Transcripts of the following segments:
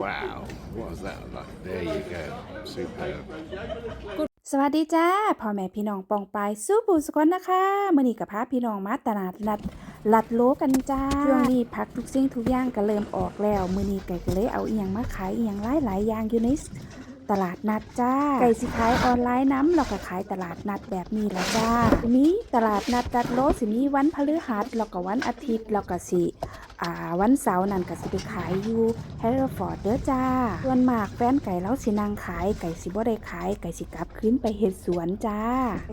Wow, what was that like? There you go. Superb. สวัสดีจ้าพ่อแม่พี่น้องปองปายสู้ปูสกอนนะคะมื้อนี้กับพาพี่น้องมาตลาดนัดลัดโลกันจ้าช่วงนี้ผักทุกสิ่งทุกอย่างก็เริ่มออกแล้วมื้อนี้ไก่ก็เลยเอาเอียงมาขายเอียงหลายหลายอย่างอยู่ในตลาดนัดจ้า ไก่สิขายออนไลน์น้ำแล้วก็ขายตลาดนัดแบบนี้ละจ้าทีนี้ตลาดนัดลัดโลสิมีวันพฤหัสแล้วก็วันอาทิตย์แล้วก็สิ อ่าวันเสาร์นั่นก็สิไปขายอยู่แฮร์รี่ฟอร์ดเด้อจ้า ส่วนมากแฟนไก่แล้วสินางขายไก่สิบ่ได้ขายไก่สิกลับคืนไปเฮ็ดสวนจ้า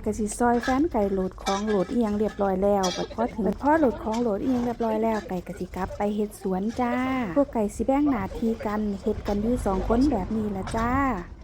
ไก่สิซอยแฟนไก่โหลดของโหลดเอียงเรียบร้อยแล้วบัดพอถึงบัดพอโหลดของโหลดเอียงเรียบร้อยแล้วไก่ก็สิกลับไปเฮ็ดสวนจ้า พวกไก่สิแบ่งหน้าที่กันเฮ็ดกันอยู่สองคนแบบนี้ละจ้า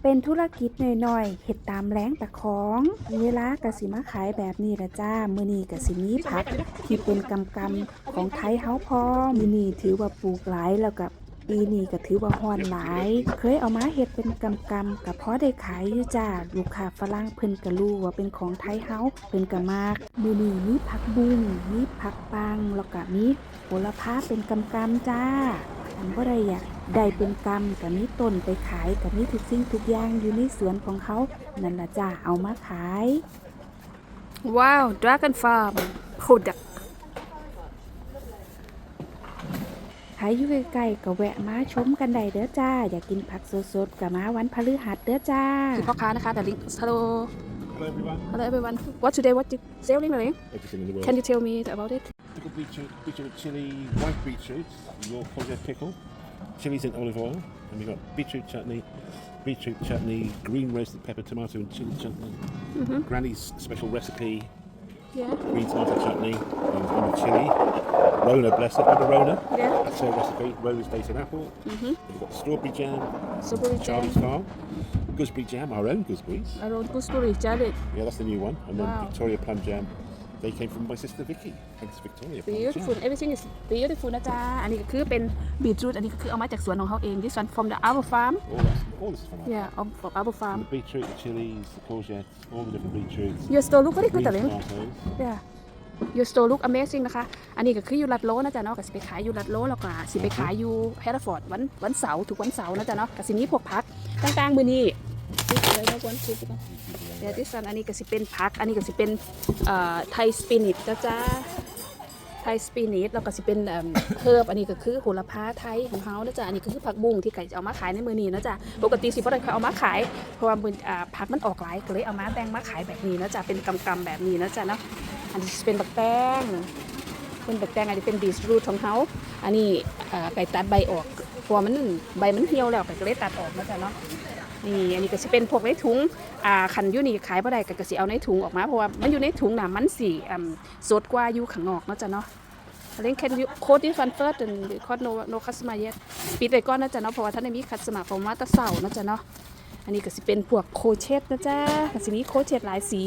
เป็นธุรกิจหน้อยๆเฮ็ดตามแรงตะของ เวลากะสิมาขายแบบนี้ละจ้า มือนี้กสิมีผักที่เป็นกำกำของไทยเฮาพอมมื้อนีถือว่าปลูกหลายแล้วกับปีนี้ก็ถือว่าฮอนหลาย เคยเอามาเฮ็ดเป็นกำกำกับพอได้ขายอยู่จ้า ลูกค้าฝรั่งเพิ่นก็รู้ว่าเป็นของไทยเฮาเพิ่นก็มาก มือนี้มีผักบุ้งมีผักปังแล้วก็มีโหระพาเป็นกำกำจ้าอันบ่ได้อยาก ได้เป็นกรรมกับมีต้นไปขายกับมีทุกสิ่งทุกอย่างอยู่ในสวนของเขา นั่นละจ้าเอามาขาย ว้าว Dragon Farm Product ขายอยู่ใกล้ๆก็แวะมาชมกันได้เด้อจ้า อยากกินผักสดๆกับมาวันพฤหัสเด้อจ้าคือพ่อค้านะคะแต่ลิง hello Hello, everyone. hello everyone what today what you selling really Everything in the world. can you tell me about it Pickled beetroot, beetroot chili, white beetroot, your courgette pickle, chilies and olive oil, and we've got beetroot chutney, beetroot chutney, green roasted pepper, tomato, and chili chutney. Granny's special recipe, yeah green tomato chutney, and the chili. Rona, bless it, remember Rona? yeah That's her recipe. Rona's dated apple. mm-hmm. We've got strawberry jam, strawberry jam Charlie's farm, gooseberry jam, our own gooseberries. around gooseberry jelly Yeah, that's the new one. And then Victoria plum jam. They came from my sister Vicky. Hence Victoria plum beautiful jam. everything is beautiful นะจ๊ะ อันนี้ก็คือเป็นบีทรูทอันนี้ก็คือเอามาจากสวนของเขาเอง this one from the our farm All, that's, all this is from our yeah of- from our And farm the beetroot, the chilies, the courgette, all the different beetroots. your store look very good green แต่เล้ง tomatoes. yeah your store look amazing นะคะ อันนี้ก็คืออยู่รัดโลนะจ๊ะเนาะก็สิไปขายอยู่รัดโลแล้วก็สิไปขายอยู่แฮร์ฟอร์ดวันวันเสาร์ทุกวันเสาร์นะจ๊ะเนาะก็สิมีพวกพักต่างๆมื้อนี้ อะไรนะวันที่เดี๋ยวที่สันอันนี้ก็สิเป็นพัก อันนี้ก็สิเป็นไทยสปินิชนะจ๊ะไทยสปินิชแล้วก็สิเป็นเอิ่มเฮิร์บอันนี้ก็คือโหระพาไทยของเฮานะจ๊ะอันนี้ก็คือผักบุ้งที่ไก่จะเอามาขายในมือนี้นะจ๊ะปกติสิบ่ได้เคยเอามาขายเพราะว่าผักมันออกหลายก็เลยเอามาแต่งมาขายแบบนี้นะจ๊ะเป็นกำๆแบบนี้นะจ๊ะเนาะอันนี้จะเป็นบักแตงเป็นบักแตงอันนี้เป็นบีทรูทของเขาอันนี้ไก่ตัดใบออกพราะวมันใบมันเหี่ยวแล้วไก่ก็เลยตัดออกนะจ๊ะเนาะ นี่อันนี้ก็จะเป็นพวกในถุงอ่าคันยูนี่ขายบ่ได้ก็ก็สิเอาในถุงออกมาเพราะว่ามันอยู่ในถุงน่ะมันสีอ่าสดกว่าอยู่ข้างนอกเนาะจ๊ะเนาะ I think can you code this one first and because no no customer yet ปิดไว้ก่อนนะจ๊ะเนาะเพราะว่าท่านได้มี customer ผมาตะเสาร์นะจ๊ะเนาะอันนี้ก็สิเป็นพวกโคเชตนะจ๊ะก็สิมีโคเชตหลายสี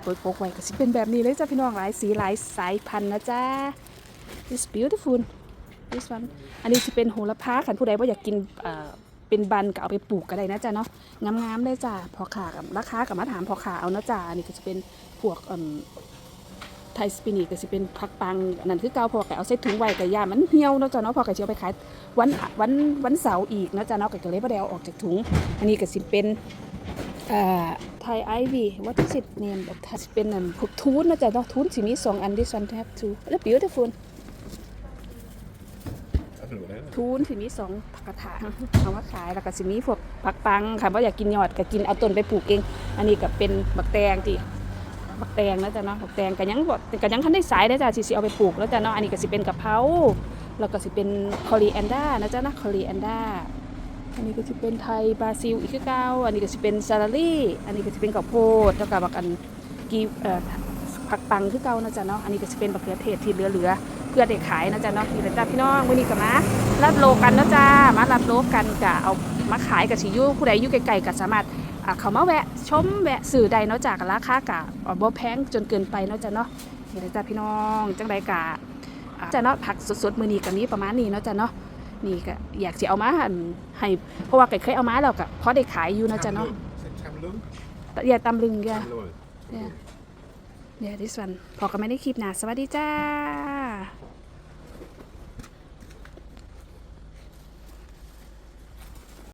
โปรยโปกไว้ก็สิเป็นแบบนี้เลยจ้ะพี่น้องหลายสีหลายสายพันธุ์นะจ๊ะ this beautiful this one อันนี้จะเป็นโหระพาขันผู้ใดว่าอยากกิน เป็นบันก็เอาไปปลูกก็ได้นะจ๊ะเนาะงามๆเลยจ้ะพอขากับราคากับมาถามพอขาเอานะจ๊ะอันนี้ก็จะเป็นพวกไทยสปินิก็จะเป็นผักปังนนั้นคือเกาพอไก่เอาใส่ถุงไว้กับยามันเหี่ยวเนาะจ๊ะเนาะพอไก่จะเอาไปขายวันวันวันเสาร์อีกนะจ๊ะเนาะไก่ก็เลยบ่ได้เอาออกจากถุง อันนี้ก็สิเป็นไทยไอวีวัตสิทธิ์เนมแบบเป็นพวกทูนนะจ๊ะเนาะทูนสิมีสองอันที่ซันแทบทูแล้ว beautiful I don't know what they are. ทูนสิมีสองกระถางเอามาขายแล้วก็สิมีพวกผักปังค่ะว่าอยากกินยอดก็กินเอาต้นไปปลูกเอง อันนี้ก็เป็นบักแตงที่บักแตงนะจ๊ะเนาะบักแตงก็ยังบ่ก็ยังทันได้สายนะจ๊ะสิสิเอาไปปลูกแล้วจ้ะเนาะอันนี้ก็สิเป็นกะเพราแล้วก็สิเป็นคอรีแอนด้านะจ๊ะนะคอรีแอนด้าอันนี้ก็จะเป็นไทยบราซิลอีกเก้าอันนี้ก็จะเป็นซาลารี่ อันนี้ก็จะเป็นข้าวโพดแล้วก็บักอันกีผักปังคือเก่านะจ๊ะเนาะ อันนี้ก็จะเป็นบักเขือเทศที่เหลือๆ เพื่อได้ขายนะจ๊ะเนาะนี่แหละจ้าพี่น้องวันนี้ก็มารับโลกันนะจ๊ะมารับโลกันกะเอามาขายกับสิอยูผู้ใดอยู่ไกลๆก็สามารถอ่าเขามาแวะชมแวะสื่อใดเนาะจากราคากะอ่าบ่แพงจนเกินไปเนาะจ๊ะเนาะนี่แหละจ้าพี่น้องจังใดกะอ่าจ้ะเนาะผักสดๆมื้อนี้ก็มีประมาณนี้เนาะจ๊ะเนาะนี่ก็อยากสิเอามาหั่นให้เพราะว่าไก่เคยเอามาแล้วก็พอได้ขายอยู่นะจ๊ะเนาะ Is it Tamalung? อย่าตำลึงอย่า Tamalung. อย่า yeah this one พอกันไม่ได้คลิปหนะสวัสดีจ้า